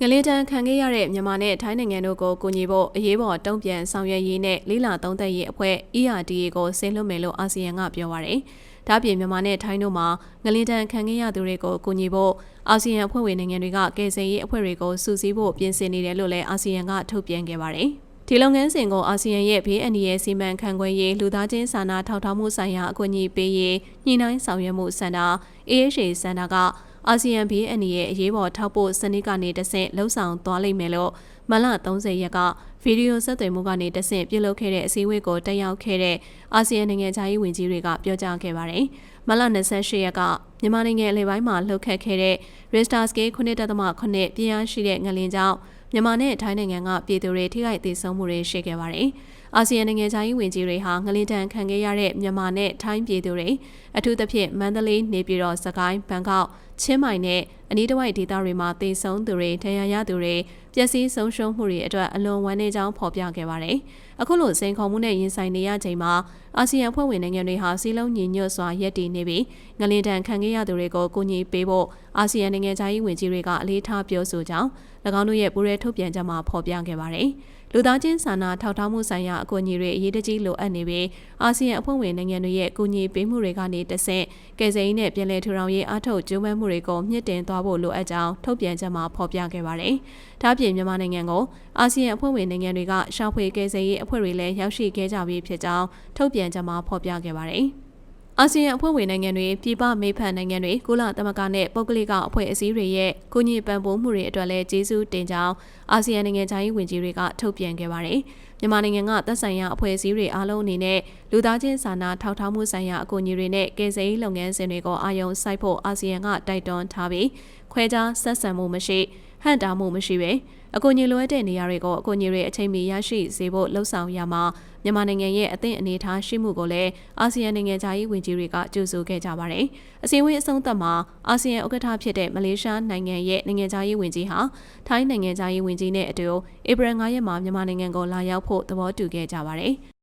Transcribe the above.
ငလင်းတန်းခံခဲ့ရတဲ့မြန်မာနဲ့ထိုင်းနိုင်ငံတို့ကိုကူညီဖို့အရေးပေါ်တုံ့ပြန်ဆောင်ရွက်ရေးနဲ့လေးလာသုံးသက်ရေးအဖွဲ့ ERDA ကိုဆင်းလွှတ်မယ်လို့အာဆီယံကပြောပါရယ်။ဒါ့အပြင်မြန်မာနဲ့ထိုင်းတို့မှာငလင်းတန်းခံခဲ့ရသူတွေကိုကူညီဖို့အာဆီယံအဖွဲ့ဝင်နိုင်ငံတွေကကယ်ဆယ်ရေးအဖွဲ့တွေကိုစုစည်းဖို့ပြင်ဆင်နေတယ်လို့လည်းအာဆီယံကထုတ်ပြန်ခဲ့ပါရယ်။ဒီလုပ်ငန်းစဉ်ကိုအာဆီယံရဲ့ဘေးအန္တရာယ်စီမံခန့်ခွဲရေးလူသားချင်းစာနာထောက်ထားမှုဆိုင်ရာအကူအညီပေးရေးညှိနှိုင်းဆောင်ရွက်မှုစင်တာ AHA စင်တာက အာဆီယံဘေးအန္တရာယ်အရေးပေါ်ထောက်ပို့စနစ်ကနေတဆင့်လှုပ်ဆောင်သွားလိမ့်မယ်လို့မလ30ရက်ကဗီဒီယိုဆက်သွယ်မှုကနေတဆင့်ပြုလုပ်ခဲ့တဲ့အစည်းအဝေးကိုတက်ရောက်ခဲ့တဲ့အာဆီယံနိုင်ငံခြားရေးဝန်ကြီးတွေကပြောကြားခဲ့ပါတယ်။မလ28ရက်ကမြန်မာနိုင်ငံအလဲပိုင်းမှာလှုပ်ခတ်ခဲ့တဲ့ Richter Scale 9.8ပြင်းအားရှိတဲ့ငလင်ကြောင့်မြန်မာနဲ့ထိုင်းနိုင်ငံကပြည်သူတွေထိခိုက်ဒေဆုံးမှုတွေရှိခဲ့ပါတယ်။အာဆီယံနိုင်ငံခြားရေးဝန်ကြီးတွေဟာငလင်တန်ခံခဲ့ရတဲ့မြန်မာနဲ့ထိုင်းပြည်သူတွေအထူးသဖြင့်မန္တလေးနေပြည်တော်စကိုင်းဘန်ကောက်ချင်းမိုင်နဲ့အနီးတစ်ဝိုက်ဒေသတွေမှာတည်ဆုံသူတွေဒဏ်ရာရသူတွေပျက်စီးဆုံးရှုံးမှုတွေအတွက်အလွန်ဝမ်းနည်းကြောင်းဖော်ပြခဲ့ပါတယ်။အခုလိုစိန်ခေါ်မှုနဲ့ရင်ဆိုင်နေရချိန်မှာအာဆီယံဖွဲ့ဝင်နိုင်ငံတွေဟာစီးလုံးညီညွတ်စွာရပ်တည်နေပြီးငလင်တန်ခံခဲ့ရသူတွေကိုကူညီပေးဖို့အာဆီယံနိုင်ငံခြားရေးဝန်ကြီးတွေကအလေးထားပြောဆိုကြောင်း၎င်းတို့ရဲ့ပူးရဲထုတ်ပြန်ချက်မှာဖော်ပြခဲ့ပါတယ်။ လူသားချင်းစာနာထောက်ထားမှုဆိုင်ရာအကူအညီတွေအရေးတကြီးလိုအပ်နေပြီးအာဆီယံအဖွဲ့ဝင်နိုင်ငံတွေရဲ့ကူညီပေးမှုတွေကနေတဆင့်ကယ်ဆယ်ရေးနဲ့ပြည်내ထူထောင်ရေးအထောက်ကျိုးပမ်းမှုတွေကိုမြင့်တင်သွားဖို့လိုအပ်ကြောင်းထုတ်ပြန်ချက်မှာဖော်ပြခဲ့ပါတယ်။ဒါ့အပြင်မြန်မာနိုင်ငံကိုအာဆီယံအဖွဲ့ဝင်နိုင်ငံတွေကရှာဖွေကယ်ဆယ်ရေးအဖွဲ့တွေလည်းရောက်ရှိခဲ့ကြပြီးဖြစ်ကြောင်းထုတ်ပြန်ချက်မှာဖော်ပြခဲ့ပါတယ်။ အာဆီယံအဖွဲ့ဝင်နိုင်ငံတွေပြည်ပမိဖက်နိုင်ငံတွေကုလသမဂ္ဂနဲ့ပုဂ္ဂလိကအဖွဲ့အစည်းတွေရဲ့ကုညီပံ့ပိုးမှုတွေအတွက်လည်းကျေးဇူးတင်ကြောင်းအာဆီယံနိုင်ငံခြားရေးဝန်ကြီးတွေကထုတ်ပြန်ခဲ့ပါတယ်။မြန်မာနိုင်ငံကသက်ဆိုင်ရာအဖွဲ့အစည်းတွေအားလုံးအနေနဲ့လူသားချင်းစာနာထောက်ထားမှုဆိုင်ရာအကူအညီတွေနဲ့ကယ်ဆယ်ရေးလုပ်ငန်းစဉ်တွေကိုအာရုံစိုက်ဖို့အာဆီယံကတိုက်တွန်းထားပြီးခွဲခြားဆက်ဆံမှုမရှိ ဟန့်တားမှုမရှိပဲအကူအညီလိုအပ်တဲ့နေရာတွေကိုအကူအညီတွေအချိန်မီရရှိစေဖို့လှုံ့ဆော်ရမှာမြန်မာနိုင်ငံရဲ့အသင့်အနေအထားရှိမှုကိုလည်းအာဆီယံနိုင်ငံသားရေးဝန်ကြီးတွေကကြိုဆိုခဲ့ကြပါတယ်။အစည်းအဝေးအဆုံးသတ်မှာအာဆီယံဥက္ကဋ္ဌဖြစ်တဲ့မလေးရှားနိုင်ငံရဲ့နိုင်ငံသားရေးဝန်ကြီးဟာထိုင်းနိုင်ငံသားရေးဝန်ကြီးနဲ့အတူဧပြီ9ရက်မှာမြန်မာနိုင်ငံကိုလာရောက်ဖို့သဘောတူခဲ့ကြပါတယ်။